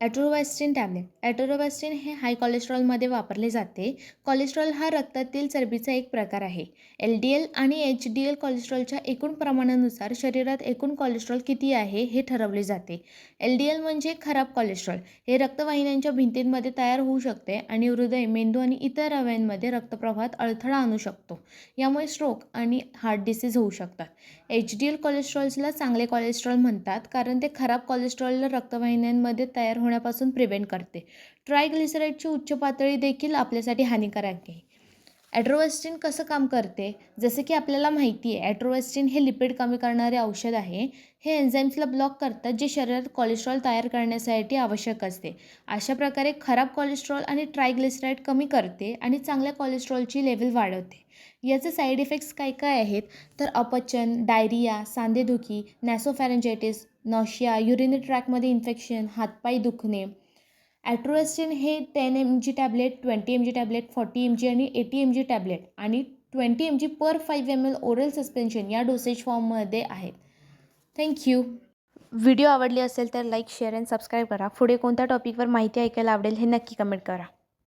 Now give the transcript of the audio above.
ॲट्रोवॅस्टिन tablet ॲट्रोवॅस्टिन हे हाय कोलेस्ट्रॉलमध्ये वापरले जाते. कोलेस्ट्रॉल हा रक्तातील चरबीचा एक प्रकार आहे. एल डी एल आणि एच डी एल कोलेस्ट्रॉलच्या एकूण प्रमाणानुसार शरीरात एकूण कोलेस्ट्रॉल किती आहे हे ठरवले जाते. एल डी एल म्हणजे खराब कोलेस्ट्रॉल हे रक्तवाहिन्यांच्या भिंतींमध्ये तयार होऊ शकते आणि हृदय मेंदू आणि इतर अवयांमध्ये रक्तप्रवाहात अडथळा आणू शकतो. यामुळे स्ट्रोक आणि हार्ट डिसीज होऊ शकतात. एच डी एल कोलेस्ट्रॉल्सला चांगले कोलेस्ट्रॉल म्हणतात कारण ते खराब कोलेस्ट्रॉलला रक्तवाहिन्यांमध्ये तयार होण्यापासून प्रिव्हेंट करते. ट्रायग्लिसराईडची उच्च पातळी देखील आपल्यासाठी हानिकारक आहे. ॲट्रोवेस्टिन कसं काम करते? जसं की आपल्याला माहिती आहे ॲट्रोवेस्टिन हे लिपिड कमी करणारे औषध आहे. हे एन्झाईम्सला ब्लॉक करतात जे शरीरात कोलेस्ट्रॉल तयार करण्यासाठी आवश्यक असते. अशा प्रकारे खराब कोलेस्ट्रॉल आणि ट्रायग्लिसराईड कमी करते आणि चांगल्या कोलेस्ट्रॉलची लेवल वाढवते. याचे साईड इफेक्ट्स काय काय आहेत? तर अपचन डायरिया सांधेदुखी नॅसोफॅरेंजायटिस नॉशिया युरिनरी ट्रॅकमध्ये इन्फेक्शन हातपाय दुखणे ॲट्रोएस्टिन हे ten M G tablet twenty M G tablet forty M G आणि एटी एम जी टॅबलेट आणि twenty M G per five M L oral suspension या डोसेज फॉर्ममध्ये आहेत. थँक्यू व्हिडिओ आवडली असेल तर लाईक शेअर अँड सबस्क्राईब करा. पुढे कोणत्या टॉपिकवर माहिती ऐकायला आवडेल हे नक्की कमेंट करा.